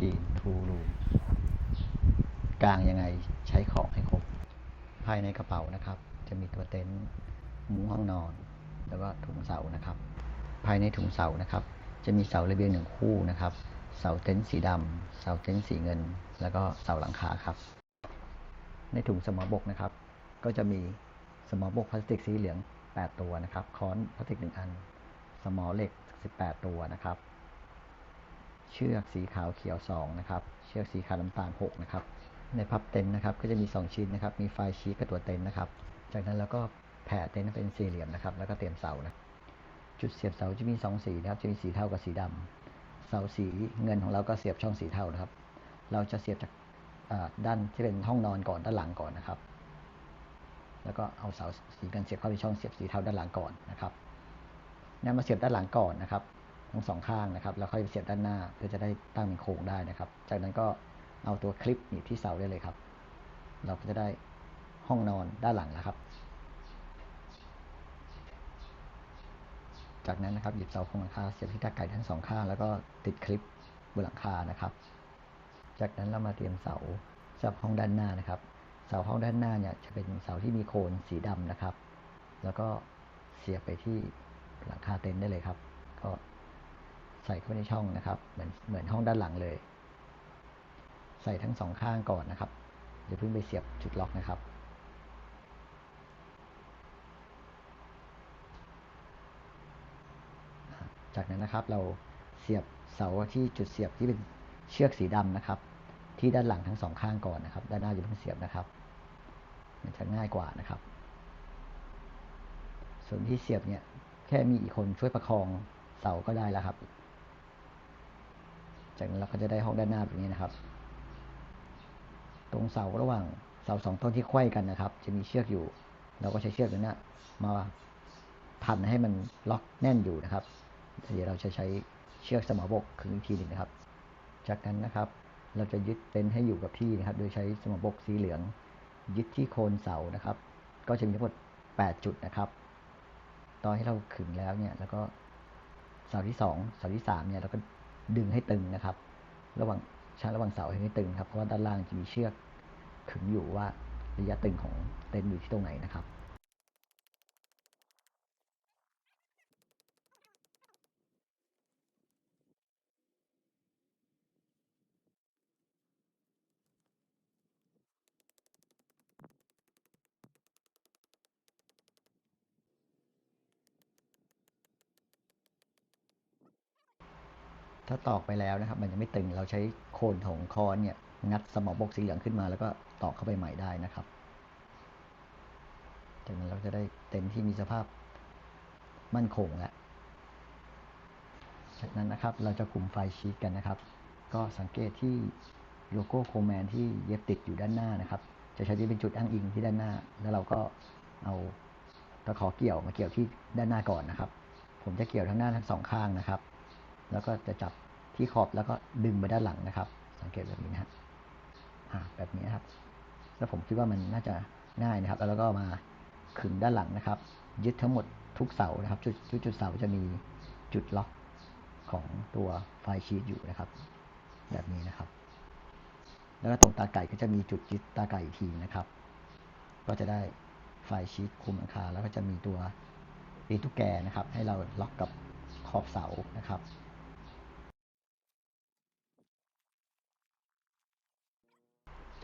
กีนทูรูกลางยังไงใช้ของให้ครบ ภายในกระเป๋านะครับ จะมีตัวเต็นท์มุ้งห้องนอน แล้วก็ถุงเสานะครับ ภายในถุงเสานะครับ จะมีเสาระเบียงหนึ่งคู่นะครับ เสาเต็นท์สีดำเสาเต็นท์สีเงิน แล้วก็เสาหลังคาครับ ในถุงสมอบกนะครับ ก็จะมีสมอบกพลาสติกสีเหลือง 8 ตัวนะครับ ค้อนพลาสติก 1 อัน สมอเหล็ก 18 ตัวนะครับ เชือกสีขาวเขียว 2 นะครับ เชือกสีขาวน้ำตาล 6 นะครับ ในพับเต็นท์นะครับ ก็จะมี 2 ชิ้นนะครับ มีไฟชีตกับตัวเต็นท์นะครับ จากนั้นเราก็แผ่เต็นท์เป็นสี่เหลี่ยมนะครับ แล้วก็เตรียมเสานะ จุดเสียบเสาจะมี 2 สีนะครับ จะมีสีเทากับสีดำเสาสีเงินของเราก็เสียบช่องสีเทานะครับ เราจะเสียบจากด้านที่เป็นห้องนอนก่อนด้านหลังก่อนนะครับ แล้วก็เอาเสาสีเงินเสียบเข้าไปช่องเสียบสีเทาด้านหลังก่อนนะครับนำมาเสียบด้านหลังก่อนนะครับ ทั้งสองข้างนะครับ แล้วค่อยเสียบด้านหน้าเพื่อจะได้ตั้งเป็นโครงได้นะครับ จากนั้นก็เอาตัวคลิปหนีบที่เสาได้เลยครับ เราก็จะได้ห้องนอนด้านหลังแล้วครับ จากนั้นนะครับหยิบเสาโครงหลังคาเสียบที่ตาไก่ทั้งสองข้างแล้วก็ติดคลิปบนหลังคานะครับ จากนั้นเรามาเตรียมเสาสำหรับห้องด้านหน้านะครับ เสาห้องด้านหน้าเนี่ยจะเป็นเสาที่มีโคนสีดำนะครับ แล้วก็เสียบไปที่หลังคาเต็นท์ได้เลยครับ ก็ ใส่เข้าไปในช่องนะครับ เหมือนเหมือนห้องด้านหลังเลย ใส่ทั้งสองข้างก่อนนะครับอย่าเพิ่งไปเสียบจุดล็อกนะครับ จากนั้นนะครับเราเสียบเสาที่จุดเสียบที่เป็นเชือกสีดำนะครับ ที่ด้านหลังทั้งสองข้างก่อนนะครับ ด้านหน้าอย่าเพิ่งเสียบนะครับ มันจะง่ายกว่านะครับ ส่วนที่เสียบเนี่ยแค่มีอีกคนช่วยประคองเสาก็ได้แล้วครับ จากนั้นเราก็จะได้ห้องด้านหน้าแบบนี้นะครับ ตรงเสาระหว่างเสาสองต้นที่ไขว้กันนะครับ จะมีเชือกอยู่ เราก็ใช้เชือกนั้นนะมาพันให้มันล็อกแน่นอยู่นะครับ เดี๋ยวเราจะใช้เชือกสมอบกขึงอีกทีหนึ่งนะครับ จากนั้นนะครับ เราจะยึดเต็นท์ให้อยู่กับที่นะครับ โดยใช้สมอบกสีเหลือง ยึดที่โคนเสานะครับ ก็จะมีทั้งหมด 8 จุดนะครับ ตอนที่เราขึงแล้วเนี่ย แล้วก็เสาที่ 2 เสาที่3เนี่ยเราก็ ดึงให้ตึงนะครับ ระหว่างชั้นระหว่างเสาให้ตึงครับเพราะว่าด้านล่างจะมีเชือกขึงอยู่ว่าระยะตึงของเต็นท์อยู่ที่ตรงไหนนะครับ ถ้าตอกไปแล้วนะครับ มันยังไม่ตึงเราใช้โคนของค้อนเนี่ยงัดสมอบกสีเหลืองขึ้นมา แล้วก็ตอกเข้าไปใหม่ได้นะครับ จากนั้นเราจะได้เต็นที่มีสภาพมั่นคงแล้วจากนั้นนะครับเราจะกลุ่มไฟชีตกันนะครับ ก็สังเกตที่โลโก้โคแมนที่เย็บติดอยู่ด้านหน้านะครับ จะใช้ที่เป็นจุดอ้างอิงที่ด้านหน้า แล้วเราก็เอาตะขอเกี่ยวมาเกี่ยวที่ด้านหน้าก่อนนะครับ ผมจะเกี่ยวทั้งหน้าทั้งสองข้างนะครับ แล้วก็จะจับที่ขอบแล้วก็ดึงไปด้านหลังนะครับ สังเกตแบบนี้นะฮะแบบนี้นะครับ แล้วผมคิดว่ามันน่าจะง่ายนะครับ แล้วก็มาขึงด้านหลังนะครับ ยึดทั้งหมดทุกเสานะครับ จุดจุดจุดเสาจะมีจุดล็อกของตัวไฟชีตอยู่นะครับ แบบนี้นะครับ แล้วก็ตรงตาไก่ก็จะมีจุดยึดตาไก่อีกทีนะครับ ก็จะได้ไฟชีตคุมหลังคาแล้วก็จะมีตัวปีนตุ๊กแกนะครับ ให้เราล็อกกับขอบเสานะครับ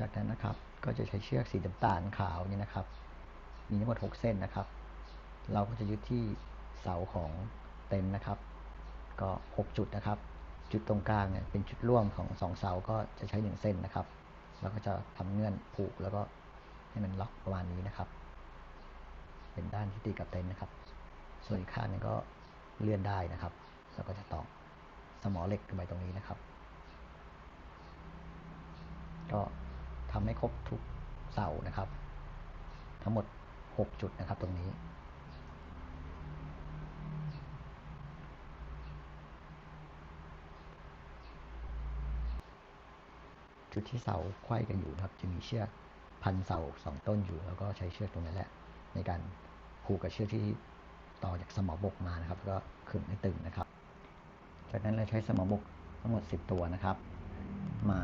จากนั้นนะครับ ก็จะใช้เชือกสีน้ำตาลขาวนี่นะครับ มีทั้งหมด 6 เส้นนะครับ เราก็จะยึดที่เสาของเต็นท์นะครับ ก็ 6 จุดนะครับ จุดตรงกลางเนี่ยเป็นจุดร่วมของ 2 เสาก็จะใช้ 1 เส้นนะครับแล้วก็จะทำเงื่อนผูกแล้วก็ให้มันล็อกประมาณนี้นะครับ เป็นด้านที่ติดกับเต็นท์นะครับ ส่วนอีกข้างนึงก็เลื่อนได้นะครับ แล้วก็จะตอกสมอเหล็กขึ้นไปตรงนี้นะครับก็ ทำให้ครบทุกเสานะครับ ทั้งหมด 6 จุดนะครับตรงนี้ จุดที่เสาไขว้กันอยู่นะครับ จะมีเชือกพันเสาสองต้นอยู่ แล้วก็ใช้เชือกตรงนั้นแหละ ในการผูกกับเชือกที่ต่อจากสมอบกมานะครับแล้วก็ขึงให้ตึงนะครับ จากนั้นเราใช้สมอบกทั้งหมด 10 ตัวนะครับ มา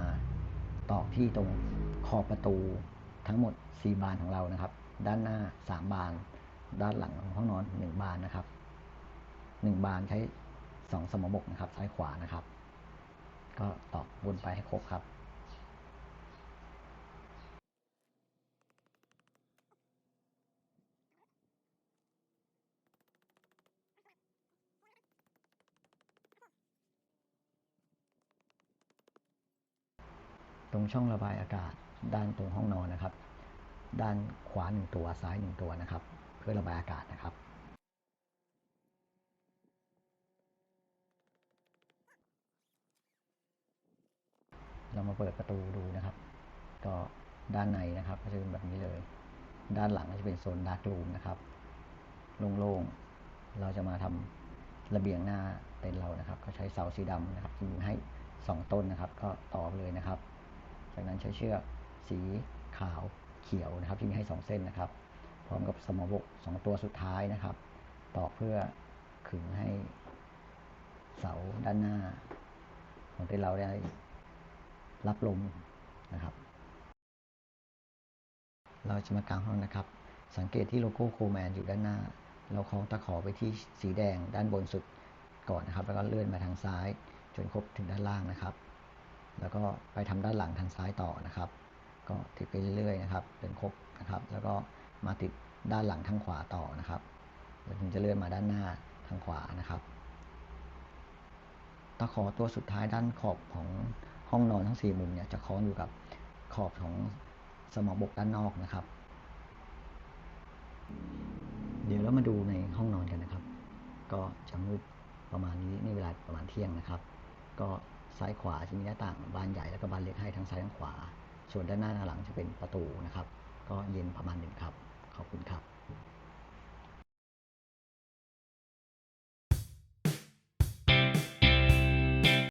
ตอกที่ตรงขอบประตูทั้งหมด 4 บานของเรานะครับ ด้านหน้า 3 บาน ด้านหลังของห้องนอน 1 บานนะครับ 1 บานใช้ 2 สมบกนะครับ ซ้ายขวานะครับ ก็ตอกวนไปให้ครบครับ ต รงช่องระบายอากาศ ด้านตรงห้องนอนนะครับ ด้านขวาหนึ่งตัวซ้ายหนึ่งตัวนะครับ เพื่อระบายอากาศนะครับเรามาเปิดประตูดูนะครับ ก็ด้านในนะครับ ก็จะเป็นแบบนี้เลย ด้านหลังก็จะเป็นโซนดาร์กรูมนะครับ โล่งๆ เราจะมาทำระเบียงหน้าเต็นท์เรานะครับ ก็ใช้เสาสีดำนะครับที่มีให้ 2 ต้นนะครับ ก็ต่อเลยนะครับ จากนั้นใช้เชือกสีขาวเขียวนะครับ ที่มีให้ 2 เส้นนะครับ พร้อมกับสมอบก2ตัวสุดท้ายนะครับต่อเพื่อขึงให้เสาด้านหน้า ของเต็นท์เราได้รับลมนะครับ เราจะมากางห้องนะครับ สังเกตที่โลโก้โคแมนอยู่ด้านหน้า เราคล้องตะขอไปที่สีแดงด้านบนสุดก่อนนะครับ แล้วก็เลื่อนมาทางซ้ายจนครบถึงด้านล่างนะครับ แล้วก็ไปทำด้านหลังทางซ้ายต่อนะครับ ก็ติดไปเรื่อยๆนะครับจนครบนะครับ แล้วก็มาติดด้านหลังทางขวาต่อนะครับแล้วถึงจะเลื่อนมาด้านหน้าทางขวานะครับตะขอตัวสุดท้ายด้านขอบของห้องนอนทั้งสี่มุมเนี่ยจะคล้องอยู่กับขอบของสมอบกด้านนอกนะครับ เดี๋ยวเรามาดูในห้องนอนกันนะครับ ก็จะมืดประมาณนี้ในเวลาประมาณเที่ยงนะครับ ก็ ซ้ายขวาจะมีหน้าต่างบานใหญ่แล้วก็บานเล็กให้ทั้งซ้ายทั้งขวา ส่วนด้านหน้าด้านหลังจะเป็นประตูนะครับ ก็เย็นประมาณหนึ่งครับ ขอบคุณครับ